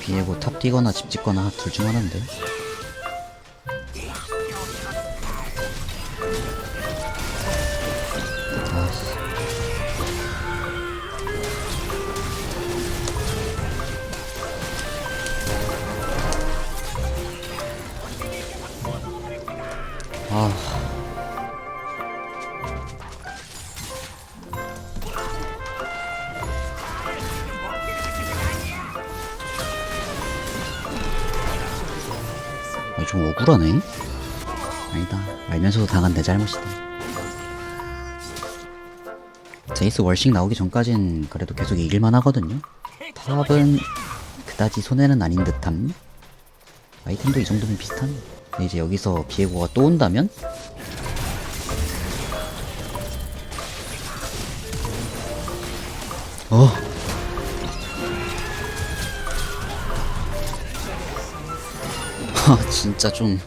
비에고 탑 뛰거나 집 짓거나 둘 중 하나인데 좀 억울하네. 아니다. 알면서도 당한 내 잘못이다. 제이스 월식 나오기 전까진 그래도 계속 이길만 하거든요. 탑은 그다지 손해는 아닌 듯함. 아이템도 이 정도면 비슷함. 근데 이제 여기서 비에고가 또 온다면? 어. 아 진짜 좀.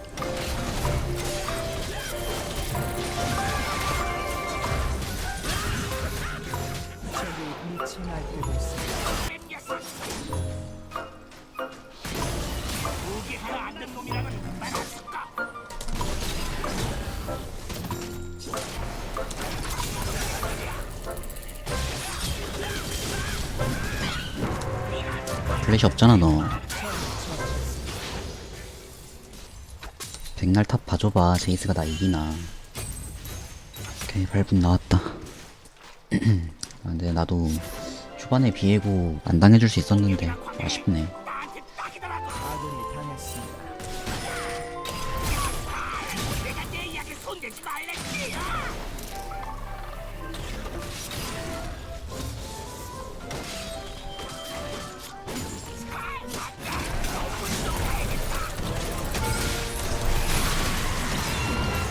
플래시 없잖아 너 백날 탑 봐줘봐 제이스가 나 이기나. 오케이 발분 나왔다. 아, 근데 나도 초반에 비에고 안 당해줄 수 있었는데 아쉽네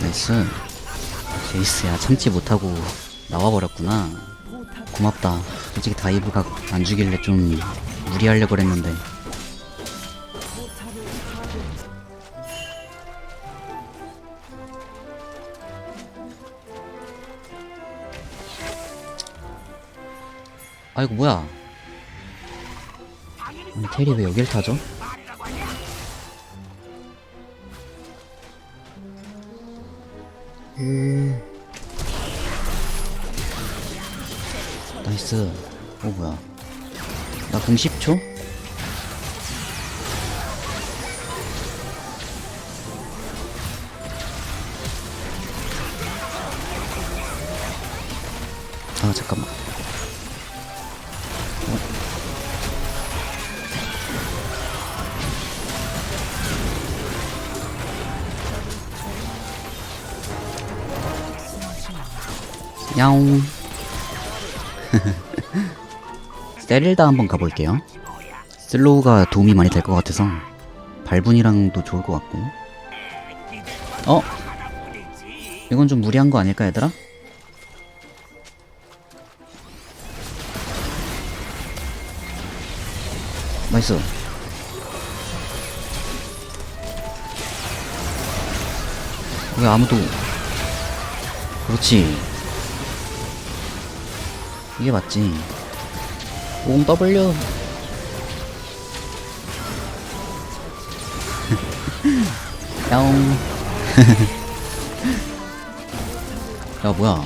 나이스. 제이스야 참지 못하고 나와버렸구나. 고맙다. 솔직히 다이브가 안 주길래 좀 무리하려고 그랬는데. 아이고 뭐야? 아니 테리 왜 여길 타죠? 나이스. 오 뭐야. 나 공 10초? 아 잠깐만 야옹 세릴다 한번 가볼게요. 슬로우가 도움이 많이 될 것 같아서 발분이랑도 좋을 것 같고. 어? 이건 좀 무리한 거 아닐까 얘들아? 나이스 왜 아무도. 그렇지 이게 맞지. 옹 W. 야옹 야 뭐야.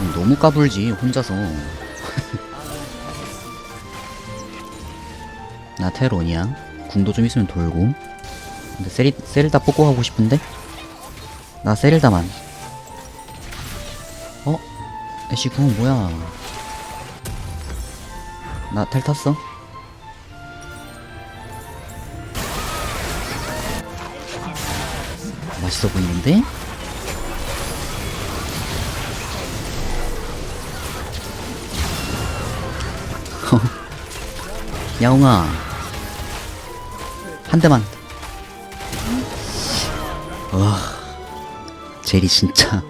음, 너무 까불지 혼자서. 나 테론이야. 궁도 좀 있으면 돌고. 근데 세리, 세릴다 뽑고 가고 싶은데? 나 세릴다만. 어? 애쉬 궁 뭐야 나 텔 탔어? 맛있어 보이는데? 야옹아 한 대만 와 제리 진짜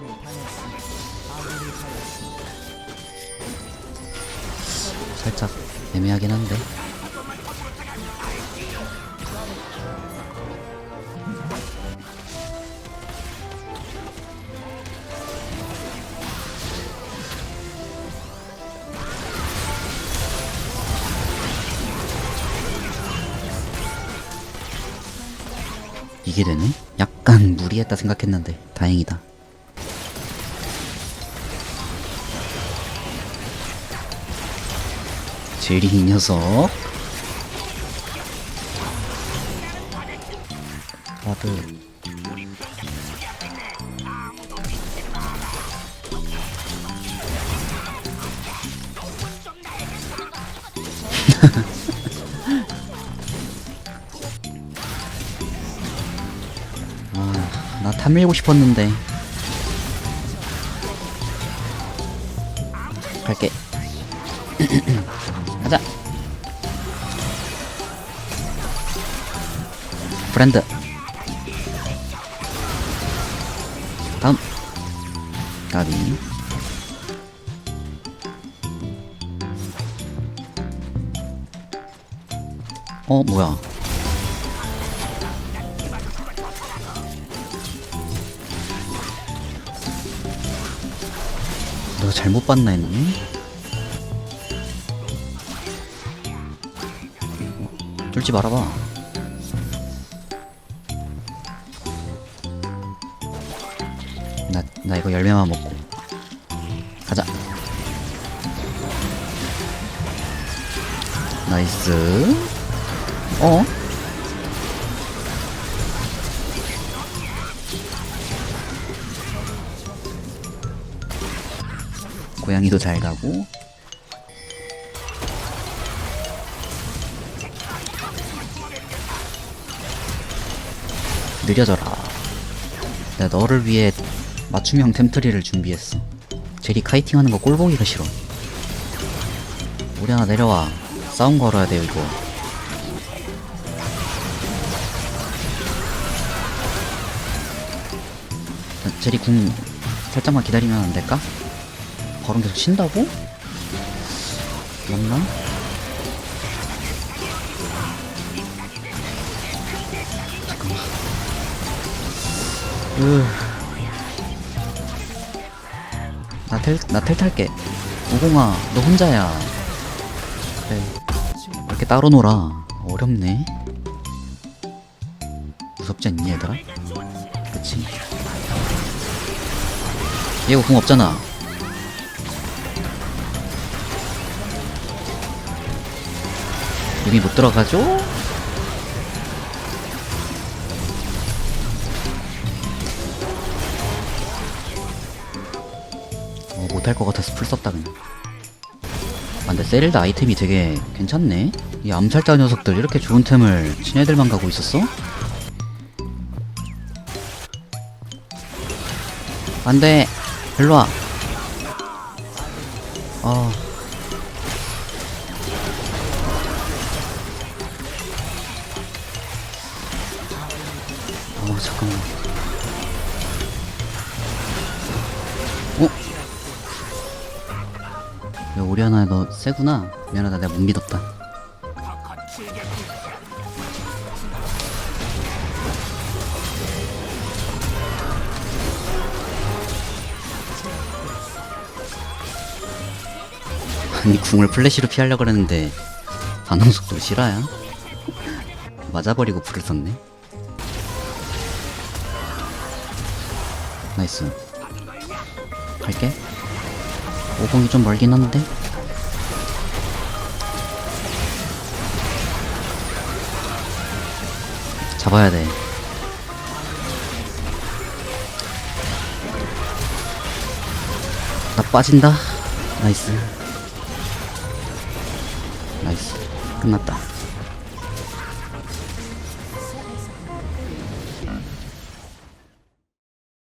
살짝 애매하긴 한데 이게 되네? 약간 무리했다 생각했는데 다행이다 제리 이 녀석. 와드. 아, 나 탐밀고 싶었는데. 갈게. 브랜드. 다음. 가비. 어, 뭐야. 너 잘못 봤나? 어, 쫄지 말아봐. 나, 나 이거 열매만 먹고. 가자. 나이스. 어? 고양이도 잘 가고. 느려져라. 내가 너를 위해 맞춤형 템트리를 준비했어. 제리 카이팅 하는 거 꼴보기가 싫어. 우리 하나 내려와. 싸움 걸어야 돼요, 이거. 자, 제리 궁 살짝만 기다리면 안 될까? 바로 계속 친다고? 맞나? 잠깐만. 으. 나 텔, 나텔 탈게. 오공아, 너 혼자야. 그래. 이렇게 따로 놀아. 어렵네. 무섭지 않니, 얘들아? 그치. 얘 오공 없잖아. 여기 못 들어가죠? 어, 못할 것 같아서 풀 썼다 그냥. 아, 근데 세릴드 아이템이 되게 괜찮네. 이 암살자 녀석들 이렇게 좋은 템을 친애들만 가고 있었어? 안돼, 일로 와. 아. 어 야 오리아나 너 세구나. 미안하다 내가 못 믿었다. 아니 궁을 플래시로 피하려고 그랬는데 반응 속도 실화야? 맞아버리고 불을 썼네. 나이스. 갈게. 오공이 좀 멀긴 한데 잡아야 돼. 나 빠진다? 나이스. 나이스. 끝났다